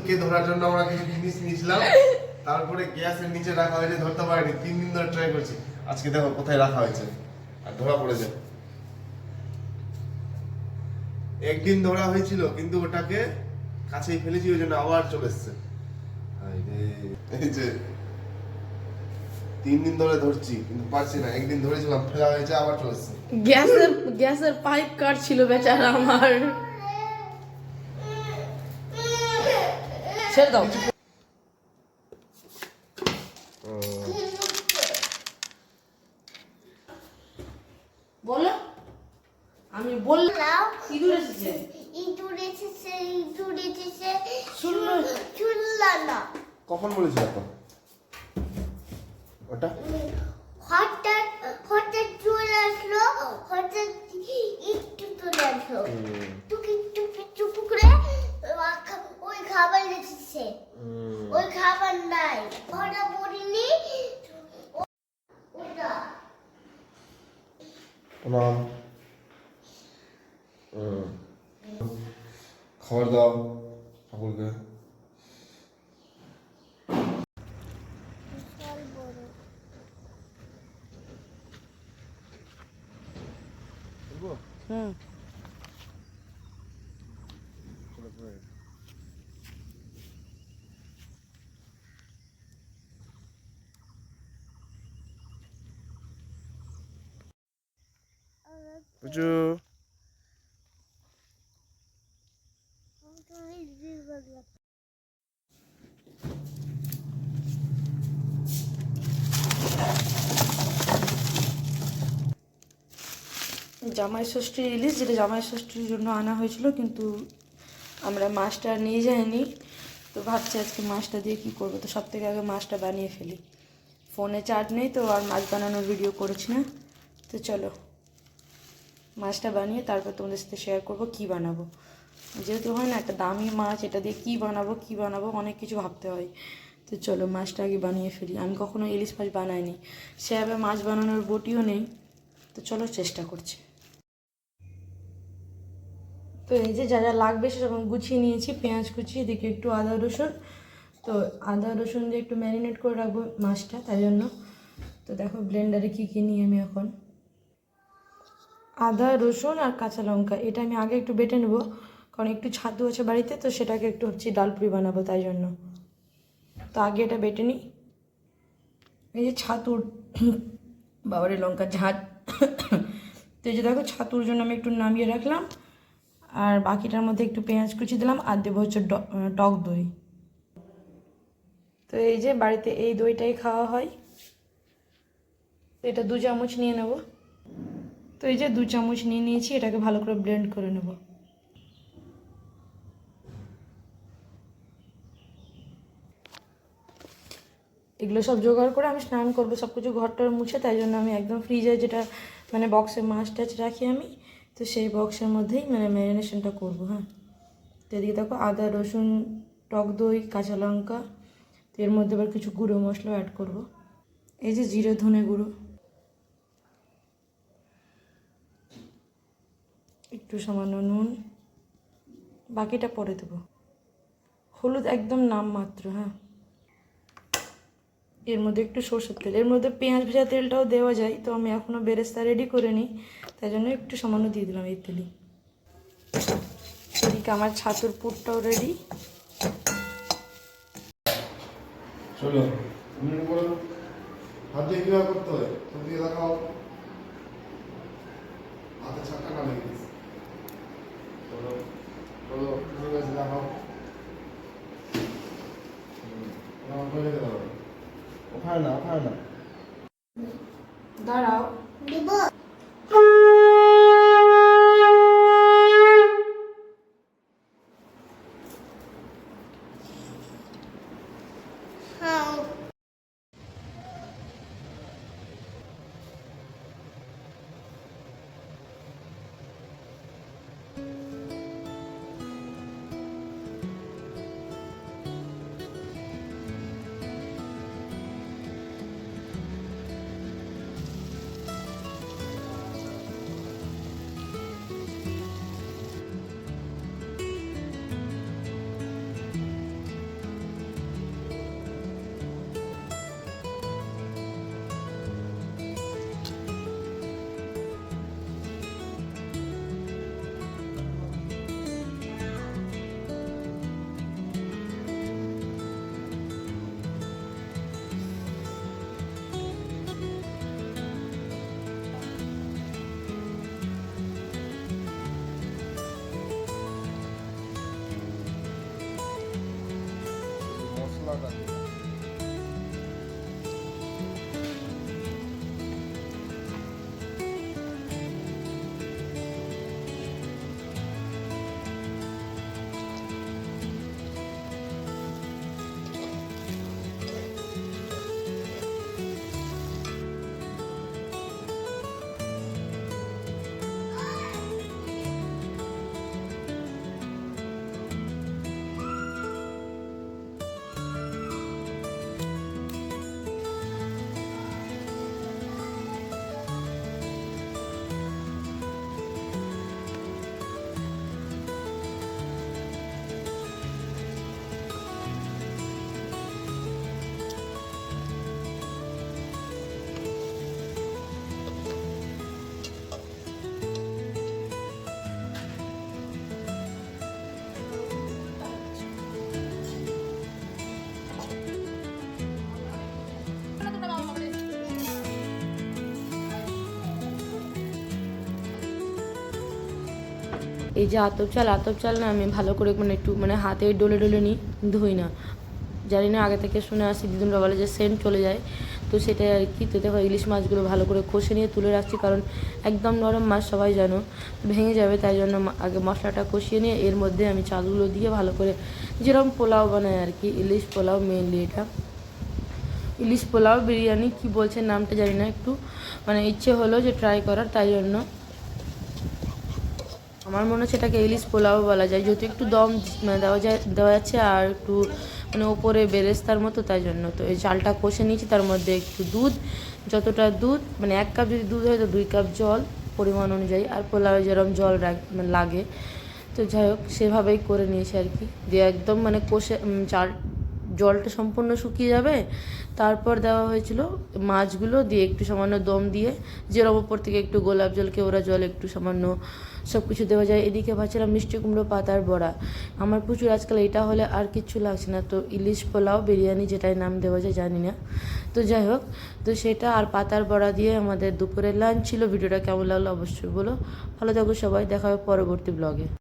ইঁদুরকে ধরার জন্য আমরা কিছু জিনিস নিয়েছিলাম। তারপরে গ্যাসের নিচে রাখা হয়েছে ধরতে পারিনি। তিন দিন ধরে ট্রাই করছি। আজকে দেখো কোথায় রাখা হয়েছে। আর ধরা পড়েছে। একদিন ধরা হয়েছিল, কিন্তু ওটাকে কাছেই ফেলেছি, ওই জন্য আবার চলে এসছে। তিন দিন ধরে ধরছি, কিন্তু পারছি না। একদিন ধরেছিলাম, ফেলা হয়েছে, আবার চলে এসছে। গ্যাসের গ্যাসের পাইপ কাটছিল বেচারা আমার। ছেড়ে দাও। বলো। আমি বললাম ইঁদুর এসেছে। ইঁদুর এসেছে ইঁদুর এসেছে। শুনলো? শুনলা না। কখন বলেছিল এখন? ওটা? হঠাৎ হঠাৎ চলে আসলো হঠাৎ একটু চলে আসলো। প্রণাম খাবার দাও ঠাকুরকে হুম জামাই ষষ্ঠীর ইলিশ যেটা জামাই ষষ্ঠীর জন্য আনা হয়েছিল, কিন্তু আমরা মাছটা নিয়ে যাইনি। তো ভাবছি আজকে মাছটা দিয়ে কি করব? তো সব থেকে আগে মাছটা বানিয়ে ফেলি। ফোনে চার্জ নেই তো, আর মাছ বানানোর ভিডিও করেছি না। তো চলো। মাছটা বানিয়ে তারপর তোমাদের সাথে শেয়ার করব কি বানাবো। যেহেতু হয় না, একটা দামি মাছ, এটা দিয়ে কি বানাবো কি বানাবো, অনেক কিছু ভাবতে হয়। তো চলো মাছটা আগে বানিয়ে ফেলি। আমি কখনো ইলিশ মাছ বানাইনি। সেভাবে মাছ বানানোর বটিও নেই। তো চলো চেষ্টা করছি। তো এই যে যা যা লাগবে সেরকম গুছিয়ে নিয়েছি। পেঁয়াজ কুচি, এদিকে একটু আদা, রসুন। তো আদা, রসুন দিয়ে একটু ম্যারিনেট করে রাখব মাছটা, তাই জন্য। তো দেখো ব্লেন্ডারে কী কী নিই আমি এখন আদা, রসুন আর কাঁচা লঙ্কা। এটা আমি আগে একটু বেটে নেব, কারণ একটু ছাতু আছে বাড়িতে, তো সেটাকে একটু হচ্ছে ডালপুরি বানাবো তাই জন্য। তো আগে এটা বেটে নিই। এই যে ছাতুর, বাবারে লঙ্কা ঝাঁট তো এই যে দেখো, ছাতুর জন্য আমি একটু নামিয়ে রাখলাম, আর বাকিটার মধ্যে একটু পেঁয়াজ কুচি দিলাম, আর দেবো হচ্ছে টক দই। তো এই যে বাড়িতে এই দইটাই খাওয়া হয়। এটা দু চামচ নিয়ে নেব। তো এই যে দু চামচ নিয়ে নিয়েছি, এটাকে ভালো করে ব্লেন্ড করে নেব। এগুলো সব জোগাড় করে আমি স্নান করব, সব কিছু ঘরটার মুছে, তাই জন্য আমি একদম ফ্রিজে যেটা মানে বক্সে মাছ টাছ রাখি আমি, তো সেই বক্সের মধ্যেই মানে ম্যারিনেশনটা করব হ্যাঁ। তো এদিকে দেখো আদা, রসুন, টক দই, কাঁচা লঙ্কা এর মধ্যে আবার কিছু গুঁড়ো মশলাও অ্যাড করব। এই যে জিরে ধনে গুঁড়ো। একটু সামান্য নুন। বাকিটা পরে দেবো। হলুদ একদম নাম মাত্র হ্যাঁ। এর মধ্যে একটু সর্ষের তেল। এর মধ্যে পেঁয়াজ ভেজা তেলটাও দেওয়া যায়, তো আমি এখনও বেরেস্তা রেডি করে নিই। তাই জন্য একটু সামান্য দিয়ে দিলাম এই তেলই এদিকে আমার ছাতুর পুরটাও রেডি হাত কীভাবে করতে দিয়ে হাতে ছাক্কা লেগে গেছে চলো চলো তুমি কাছে দেখাও হুম, আমার করে রেখে দাও ওখানে না ওখানে না দাঁড়াও পোলাওটা এই যে আতপ চাল আতপ চাল না আমি ভালো করে মানে একটু মানে হাতে ডলে ডলে নিই, ধুই না। জানি না, আগে থেকে শুনে আসি দিদুনরা বলে যে সেন্ট চলে যায়। তো সেটাই আর কি, তো দেখো ইলিশ মাছগুলো ভালো করে কষে নিয়ে তুলে রাখছি, কারণ একদম নরম মাছ সবাই জানো, ভেঙে যাবে, তাই জন্য আগে মশলাটা কষিয়ে নিয়ে এর মধ্যে আমি চালগুলো দিয়ে ভালো করে যেরকম পোলাও বানাই আর কি, ইলিশ পোলাও মেনলি এটা। ইলিশ পোলাও বিরিয়ানি কি বলছে নামটা জানি না একটু মানে ইচ্ছে হলো যে ট্রাই করার, তাই জন্য আমার মনে হচ্ছে এটাকে ইলিশ পোলাও বলা যায়। যেহেতু একটু দম মানে দেওয়া যায়, দেওয়া যাচ্ছে আর একটু মানে ওপরে বেরেস্তার মতো তাই জন্য। তো এই চালটা কষে নিয়েছি, তার মধ্যে একটু দুধ, যতটা দুধ মানে এক কাপ যদি দুধ হয় তো দুই কাপ জল পরিমাণ অনুযায়ী, আর পোলাওয়ে যেরকম জল মানে লাগে। তো যাই হোক, সেভাবেই করে নিয়েছি আর কি। দিয়ে একদম মানে কষে চাল, জলটা সম্পূর্ণ শুকিয়ে যাবে। তারপর দেওয়া হয়েছিল মাছগুলো দিয়ে একটু সামান্য দম দিয়ে যেরকম ওপর থেকে একটু গোলাপ জল কেওড়া জল একটু সামান্য সব কিছু দেওয়া যায়। এদিকে ভাবছিলাম মিষ্টি কুমড়ো, পাতার বড়া। আমার প্রচুর আজকাল এটা হলে আর কিচ্ছু লাগছে না। তো ইলিশ পোলাও, বিরিয়ানি যেটাই নাম দেওয়া যায়, জানি না। তো যাই হোক, তো সেটা আর পাতার বড়া দিয়ে আমাদের দুপুরের লাঞ্চ ছিল। ভিডিওটা কেমন লাগল অবশ্যই বলো। ভালো থাকো সবাই, দেখা হবে পরবর্তী ব্লগে